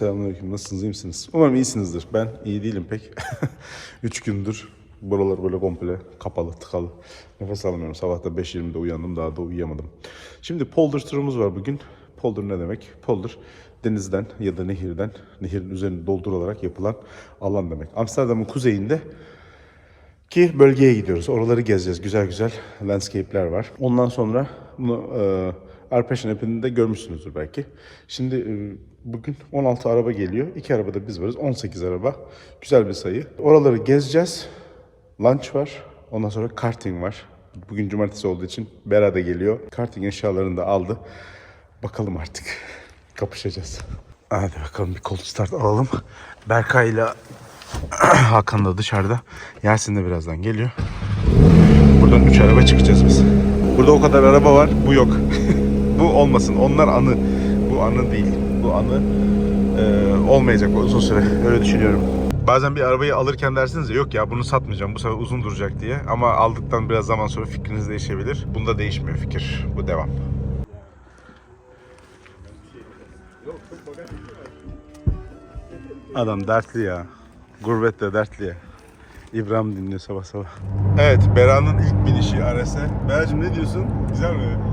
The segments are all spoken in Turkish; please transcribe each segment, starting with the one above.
selamünaleyküm. Nasılsınız? iyi misiniz? Umarım iyisinizdir. Ben iyi değilim pek. Üç gündür buralar böyle komple kapalı, tıkalı. Nefes alamıyorum. Sabah da 5.20'de uyandım. Daha da uyuyamadım. Şimdi polder turumuz var bugün. Polder ne demek? Polder denizden ya da nehirden, nehirin üzerini doldurularak yapılan alan demek. Amsterdam'ın kuzeyinde ki bölgeye gidiyoruz. Oraları gezeceğiz. Güzel güzel landscape'ler var. Ondan sonra bunu e, Arpeşen app'inde görmüşsünüzdür belki. Şimdi e, bugün 16 araba geliyor. İki arabada biz varız. 18 araba. Güzel bir sayı. Oraları gezeceğiz. Lunch var. Ondan sonra karting var. Bugün cumartesi olduğu için Bera da geliyor. Karting eşyalarını da aldı. Bakalım artık. Kapışacağız. Hadi bakalım bir cold start alalım. Berkay ile Hakan da dışarıda. Yasin de birazdan geliyor. Buradan 3 araba çıkacağız biz. Burada o kadar araba var. Bu yok. bu olmasın. Onlar anı. Bu anı değil. Bu anı e, olmayacak uzun süre. Öyle düşünüyorum. Bazen bir arabayı alırken dersiniz ya yok ya bunu satmayacağım bu sefer uzun duracak diye. Ama aldıktan biraz zaman sonra fikriniz değişebilir. Bunda değişmiyor fikir. Bu devam. Adam dertli ya. Gurbette dertli ya. İbrahim dinliyor sabah sabah. Evet, Bera'nın ilk binişi RS'e. Bera'cığım ne diyorsun? Güzel mi?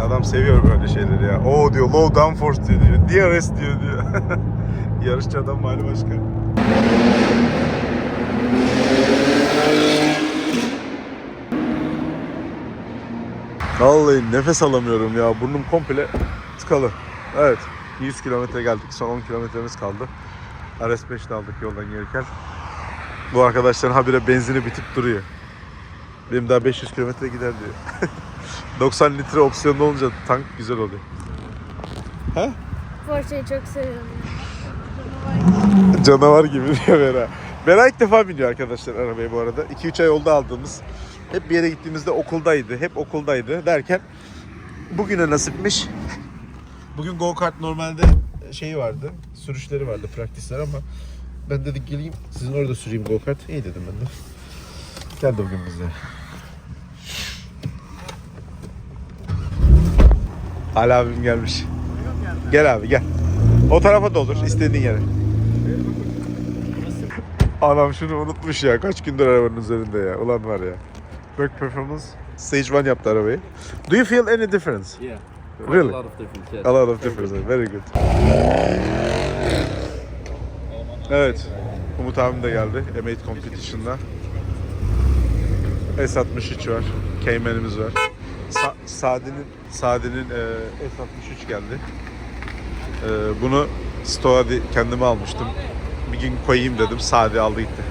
Adam seviyor böyle şeyleri ya. O diyor, low downforce diyor, diyor. DRS diyor diyor. Yarışçı adam hali başka. Vallahi nefes alamıyorum ya. Burnum komple tıkalı. Evet. 100 kilometre geldik. Son 10 kilometremiz kaldı. RS5'te aldık yoldan gelirken. Bu arkadaşların habire benzini bitip duruyor. Benim daha 500 kilometre gider diyor. 90 litre opsiyonlu olunca tank güzel oluyor. He? Porsche'yi çok seviyorum. Canavar gibi diyor Bera. Bera ilk defa biniyor arkadaşlar arabaya bu arada. 2-3 ay oldu aldığımız. Hep bir yere gittiğimizde okuldaydı. Hep okuldaydı derken bugüne nasipmiş. Bugün go kart normalde şeyi vardı. Sürüşleri vardı, praktisler ama ben dedik geleyim sizin orada süreyim go kart. İyi dedim ben de. Geldi bugün bize. Ali abim gelmiş. Gel abi gel. O tarafa da olur istediğin yere. Anam şunu unutmuş ya. Kaç gündür arabanın üzerinde ya. Ulan var ya. Work performance. Stage 1 yaptı arabayı. Do you feel any difference? Yeah. Really? A lot of different yes. A lot of difference. Very good. Evet. Umut abim de geldi. M8 Competition'da. S63 var. Cayman'imiz var. Sa- Sadi'nin Sadi'nin e, S63 geldi. E, bunu Stoğa di- kendime almıştım. Bir gün koyayım dedim. Sadi aldı gitti.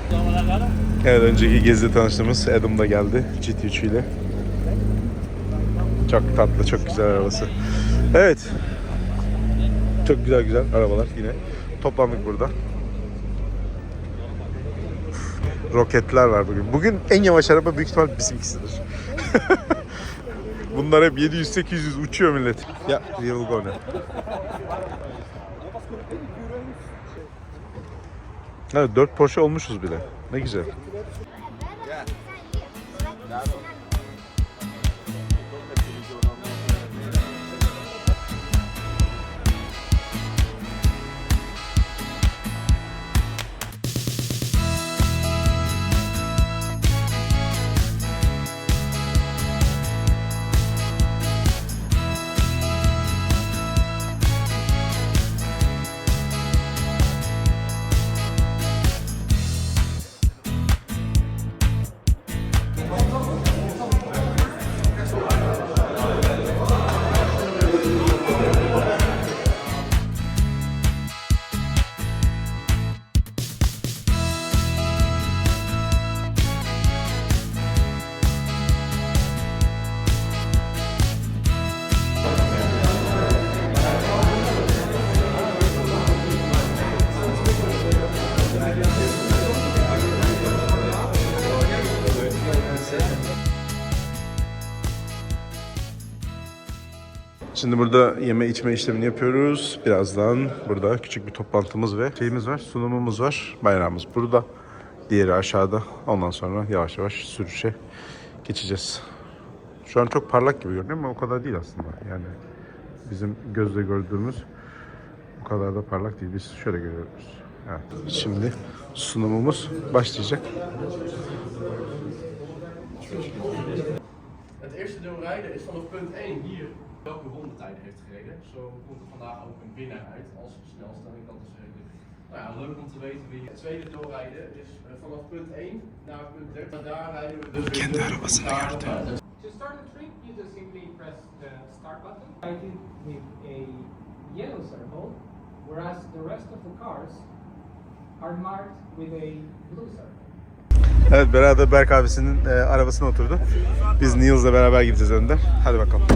Evet önceki gezide tanıştığımız Adam da geldi. GT3 ile. Çok tatlı, çok güzel arabası. Evet. Çok güzel güzel arabalar yine. Toplandık burada. Roketler var bugün. Bugün en yavaş araba büyük ihtimal bizimkisidir. Bunlar hep 700-800 uçuyor millet. Ya real go ne? Evet 4 Porsche olmuşuz bile. Ne güzel. Şimdi burada yeme içme işlemini yapıyoruz. Birazdan burada küçük bir toplantımız ve şeyimiz var, sunumumuz var. Bayrağımız burada. Diğeri aşağıda. Ondan sonra yavaş yavaş sürüşe geçeceğiz. Şu an çok parlak gibi görünüyor ama o kadar değil aslında. Yani bizim gözle gördüğümüz o kadar da parlak değil. Biz şöyle görüyoruz. Evet. Şimdi sunumumuz başlayacak. Het eerste deel rijden is vanaf punt 1 hier welke rondetijden heeft gereden. Zo komt er vandaag ook een winnaar uit als snelstelling. Dat is redelijk nou ja, leuk om te weten wie. Het tweede deel rijden is eh, vanaf punt 1 naar punt 30. Daar rijden we dus weer daar op uit. To start the trip, you just simply press the start button, lighted with a yellow circle, whereas the rest of the cars are marked with a blue circle. Evet beraber Berk abisinin e, arabasına oturdu. Biz Nils'la beraber gideceğiz önden. Hadi bakalım.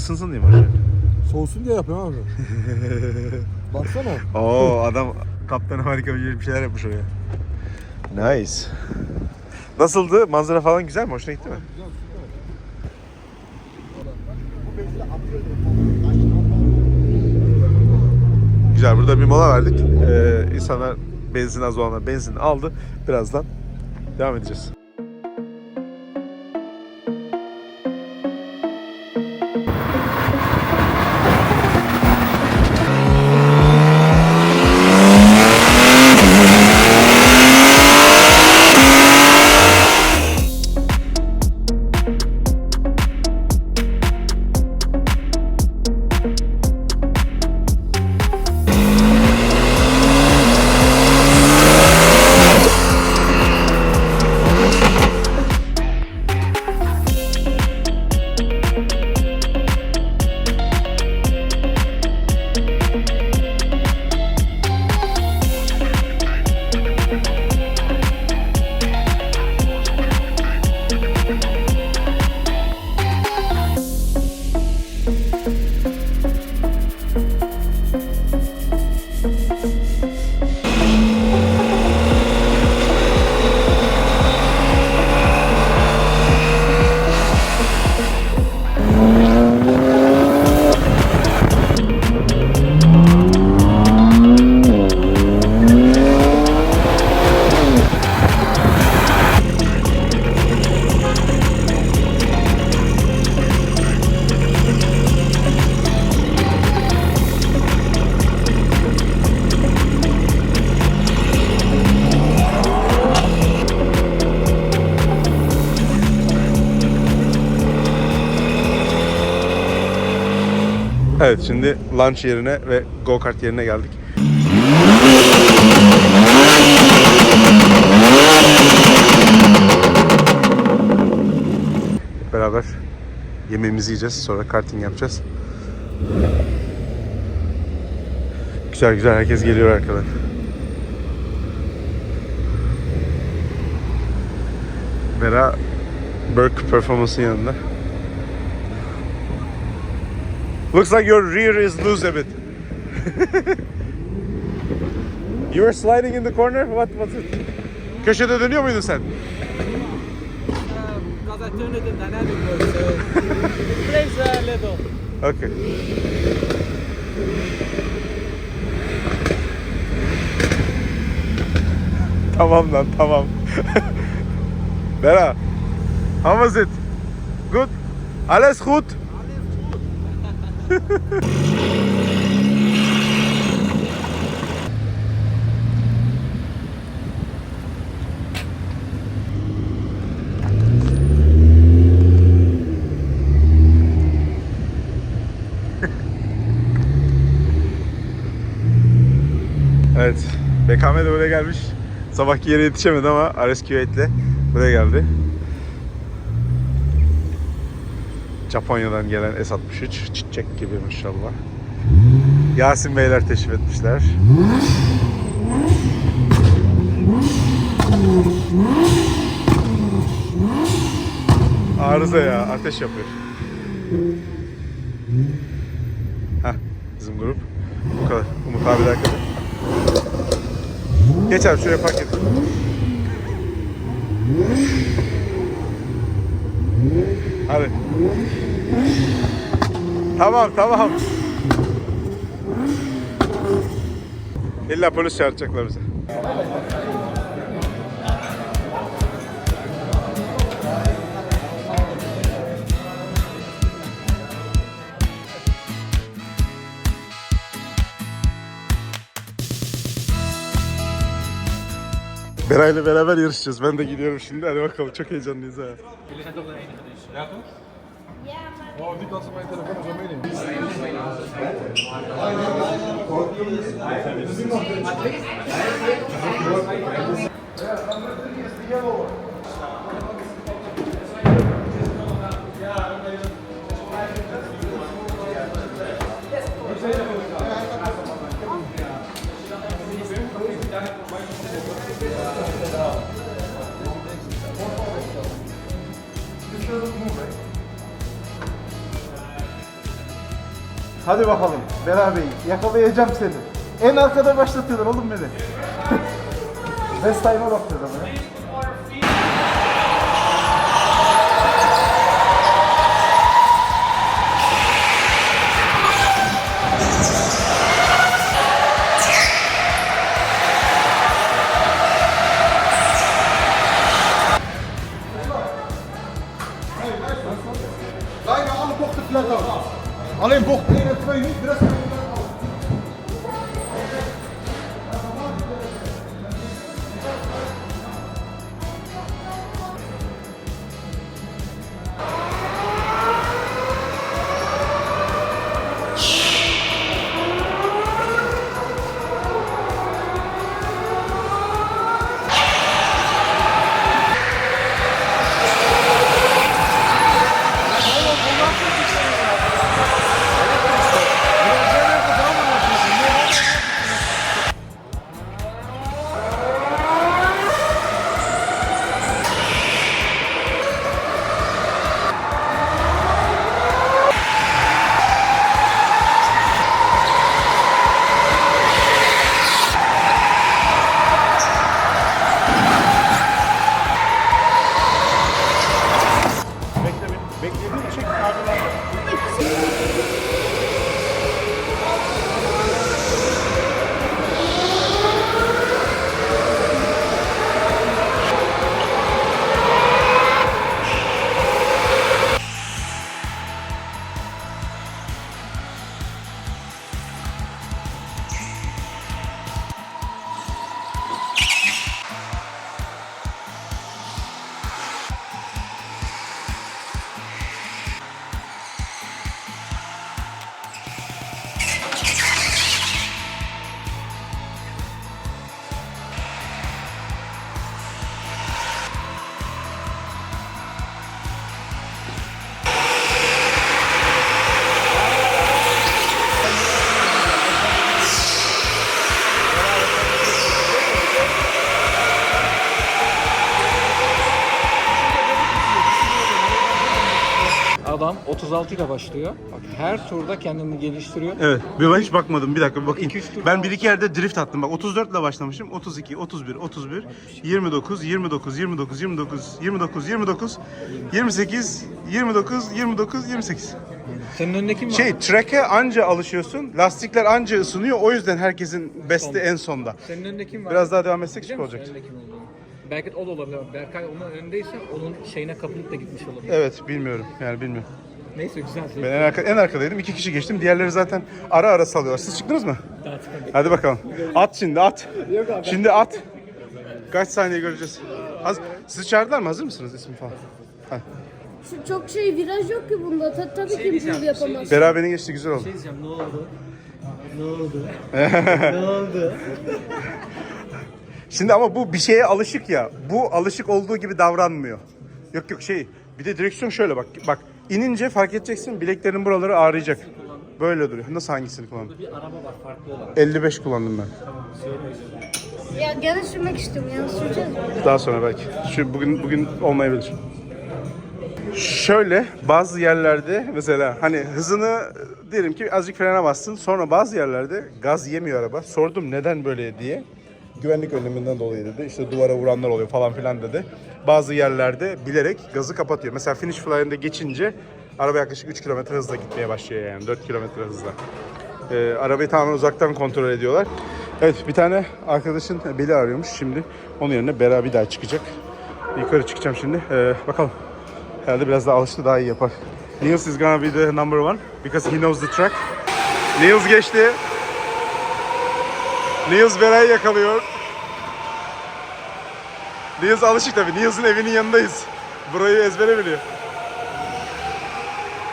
Isınsın diye mi hocam? Soğusun diye yapıyorum abi. Baksana. Oo adam kaptan harika bir şeyler yapmış oraya. Nice. Nasıldı? Manzara falan güzel mi? Hoşuna gitti mi? Güzel. Burada bir mola verdik. Ee, insanlar benzin az olanlar benzin aldı. Birazdan devam edeceğiz. Evet şimdi lunch yerine ve go kart yerine geldik. Beraber yemeğimizi yiyeceğiz. Sonra karting yapacağız. Güzel güzel herkes geliyor arkadan. Vera Burke performansın yanında. Looks like your rear is loose a bit. you were sliding in the corner? What was it? Köşede dönüyor muydun sen? Because I turned it in dynamic mode, so plays a little. Okay. tamam lan tamam. Vera, how was it? Good? Alles gut? Evet. BKM de buraya gelmiş. Sabahki yere yetişemedi ama Ares Küveyt'le buraya geldi. Japonya'dan gelen S63 çiçek gibi maşallah. Yasin Beyler teşrif etmişler. Arıza ya, ateş yapıyor. Heh, bizim grup. Bu kadar. Umut abi de arkada. Geç abi şuraya park et. Hadi. Tamam tamam. İlla polis çağıracaklar bize. Bera ile beraber yarışacağız. Ben de gidiyorum şimdi. Hadi bakalım. Çok heyecanlıyız ha. Hadi bakalım Bera Bey yakalayacağım seni. En arkada başlatıyorlar oğlum beni. Best time'a bakıyorlar ama ya. Alleen bocht 36 ile başlıyor. Bak her turda kendini geliştiriyor. Evet. Ben hiç bakmadım. Bir dakika bir bakayım. İki, üç tur Ben bir iki yerde drift attım. Bak 34 ile başlamışım. 32, 31, 31, 29, 29, 29, 29, 29, 29, 28, 29, 29, 28. Senin önünde kim var? Şey track'e anca alışıyorsun. Lastikler anca ısınıyor. O yüzden herkesin besti en sonda. Senin önünde kim var? Biraz daha devam etsek Biliyor süper musun olacak. önünde kim olduğunu? Belki o da olabilir. Berkay onun önündeyse onun şeyine kapılıp da gitmiş olabilir. Evet bilmiyorum. Yani bilmiyorum. Neyse güzel. Ben en, arka, en arkadaydım. İki kişi geçtim. Diğerleri zaten ara ara salıyorlar. Siz çıktınız mı? Hadi bakalım. At şimdi at. Şimdi at. Kaç saniye göreceğiz. Haz- Sizi çağırdılar mı? Hazır mısınız ismi falan? Şu çok şey viraj yok ki bunda. Ta- tabii ki improve yapamaz. Beraber geçti güzel oldu. diyeceğim ne oldu? Ne oldu? Şimdi ama bu bir şeye alışık ya. Bu alışık olduğu gibi davranmıyor. Yok yok şey. Bir de direksiyon şöyle bak. Bak inince fark edeceksin bileklerin buraları ağrıyacak. Böyle duruyor. Nasıl hangisini kullandın? Bir araba var farklı olarak. 55 kullandım ben. Ya gene sürmek istiyorum. Yalnız süreceğiz mi? Daha sonra belki. Şu bugün bugün olmayabilir. Şöyle bazı yerlerde mesela hani hızını diyelim ki azıcık frene bastın. Sonra bazı yerlerde gaz yemiyor araba. Sordum neden böyle diye. Güvenlik önleminden dolayı dedi. İşte duvara vuranlar oluyor falan filan dedi. Bazı yerlerde bilerek gazı kapatıyor. Mesela finish flyer'ında geçince araba yaklaşık 3 km hızla gitmeye başlıyor yani 4 km hızla. Ee, arabayı tamamen uzaktan kontrol ediyorlar. Evet bir tane arkadaşın beli ağrıyormuş şimdi. Onun yerine Bera bir daha çıkacak. Yukarı çıkacağım şimdi. Ee, bakalım. Herhalde biraz daha alıştı daha iyi yapar. Niels is gonna be the number one because he knows the track. Niels geçti. Niels Bera'yı yakalıyor. Niels alışık tabii. Niels'in evinin yanındayız. Burayı ezbere biliyor.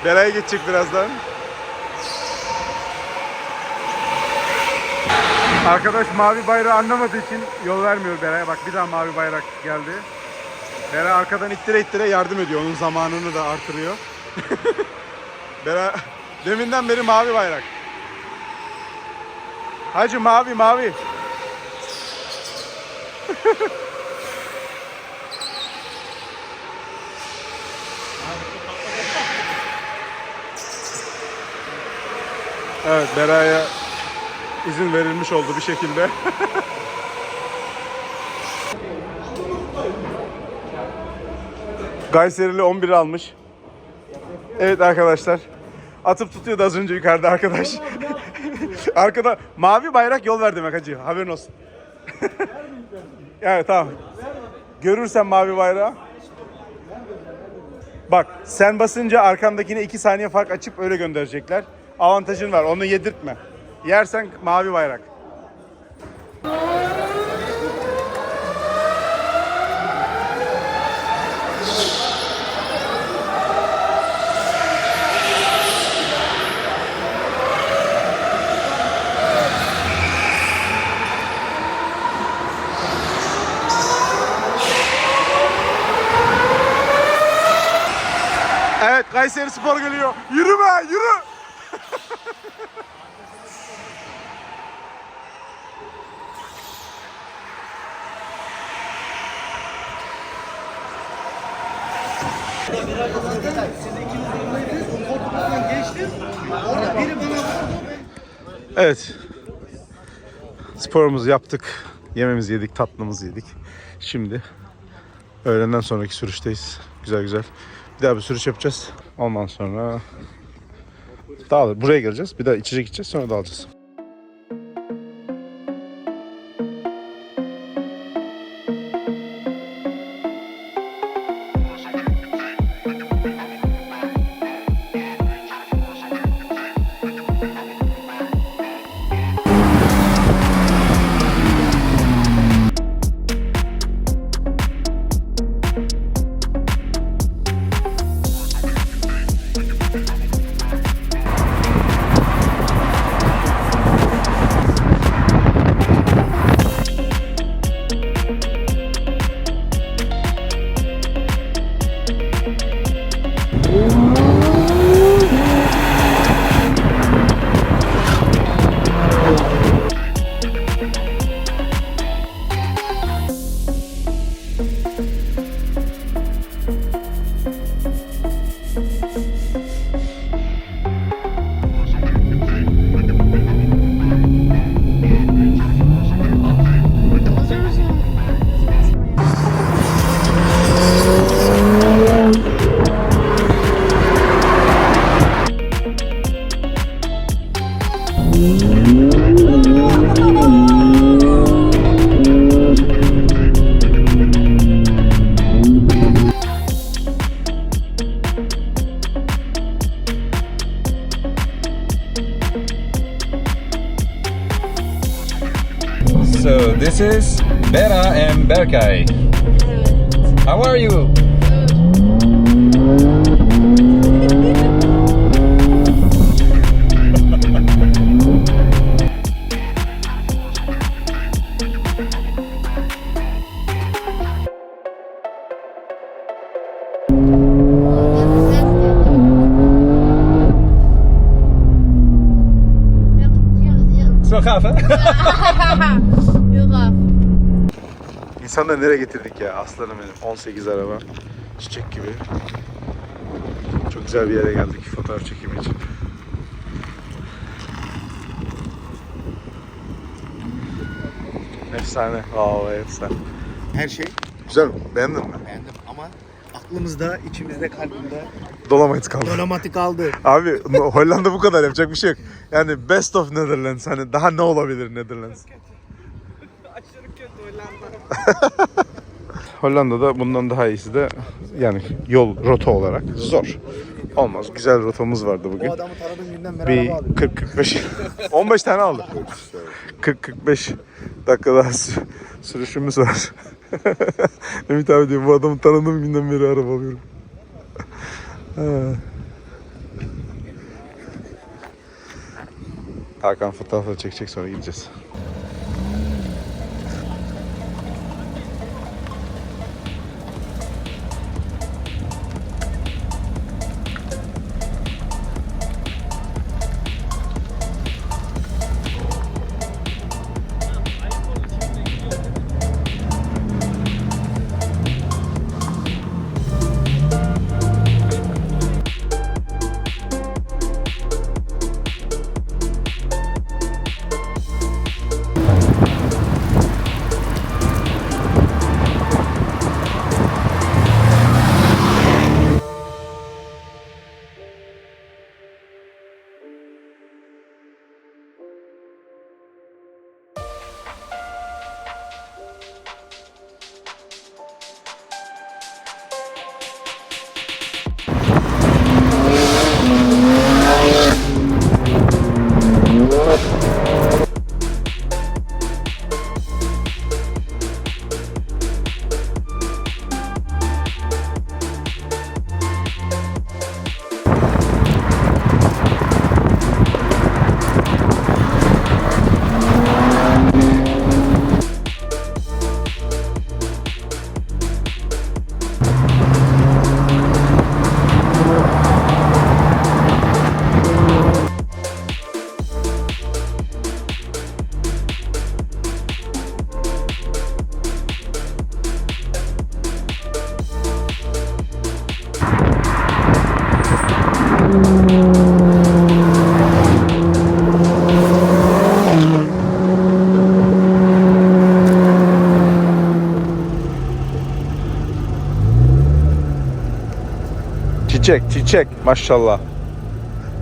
Bera'ya geçecek birazdan. Arkadaş mavi bayrağı anlamadığı için yol vermiyor Bera'ya. Bak bir daha mavi bayrak geldi. Bera arkadan ittire ittire yardım ediyor. Onun zamanını da artırıyor. Bera deminden beri mavi bayrak. Hacı mavi mavi. evet Bera'ya izin verilmiş oldu bir şekilde. Gayserili 11 almış. Evet arkadaşlar. Atıp tutuyordu az önce yukarıda arkadaş. Arkada mavi bayrak yol ver demek hacı. Haberin olsun. evet tamam. Görürsen mavi bayrağı. Bak sen basınca arkandakine 2 saniye fark açıp öyle gönderecekler. Avantajın var onu yedirtme. Yersen mavi bayrak. Evet Kayseri Spor geliyor. Yürü be yürü. Evet. Sporumuzu yaptık. Yememizi yedik, tatlımızı yedik. Şimdi öğlenden sonraki sürüşteyiz. Güzel güzel. Bir daha bir sürüş yapacağız. Ondan sonra dağılır. Buraya geleceğiz. Bir daha içecek içeceğiz sonra dağılacağız. So this is Bera and Berkay. How are you? İnsanları nereye getirdik ya aslanım benim. 18 araba. Çiçek gibi. Çok güzel bir yere geldik fotoğraf çekimi için. Efsane. Vallahi efsane. Her şey Güzel mi? Beğendin mi? beğendim ama aklımızda, içimizde, kalbimde Dolomite kaldı. Dolomati kaldı. Abi Hollanda bu kadar yapacak bir şey yok. Yani best of Netherlands hani daha ne olabilir Netherlands? Hollanda'da bundan daha iyisi de yani yol rota olarak zor. Olmaz. Güzel rotamız vardı bugün. O adamı tanıdığım günden beri Bir araba alıyorum. 40-45 15 tane aldı. 40-45 dakika daha sü- sürüşümüz var. Ümit abi diyor bu adamı tanıdığım günden beri araba alıyorum. Ha. Hakan fotoğrafları çekecek sonra gideceğiz. Çiçek, çiçek maşallah.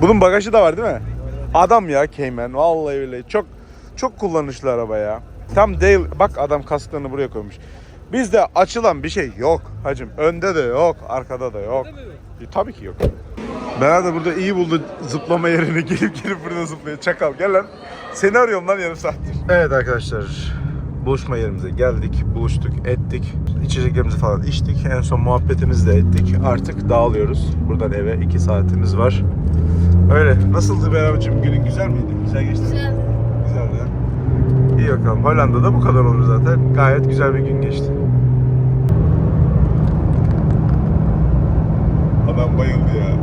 Bunun bagajı da var değil mi? Adam ya Cayman. Vallahi öyle. Çok çok kullanışlı araba ya. Tam değil. Bak adam kasklarını buraya koymuş. Bizde açılan bir şey yok hacım. Önde de yok, arkada da yok. E, tabii ki yok. Beraber burada iyi buldu zıplama yerini gelip gelip burada zıplıyor. Çakal gel lan. Seni arıyorum lan yarım saattir. Evet arkadaşlar. Buluşma yerimize geldik. Buluştuk, ettik. İçeceklerimizi falan içtik. En son muhabbetimizi de ettik. Artık dağılıyoruz. Buradan eve iki saatimiz var. Öyle. Nasıldı beraberciğim? Günün güzel miydi? Güzel geçti? Güzeldi. Güzeldi. İyi bakalım. Hollanda'da bu kadar olur zaten. Gayet güzel bir gün geçti. Adam bayıldı ya.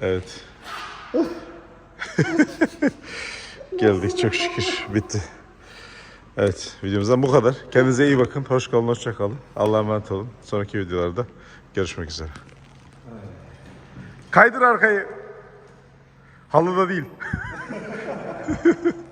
Evet. Geldik çok şükür. Bitti. Evet videomuzdan bu kadar. Kendinize iyi bakın. Hoş kalın, hoşça kalın. Allah'a emanet olun. Sonraki videolarda görüşmek üzere. Kaydır arkayı. Halıda değil.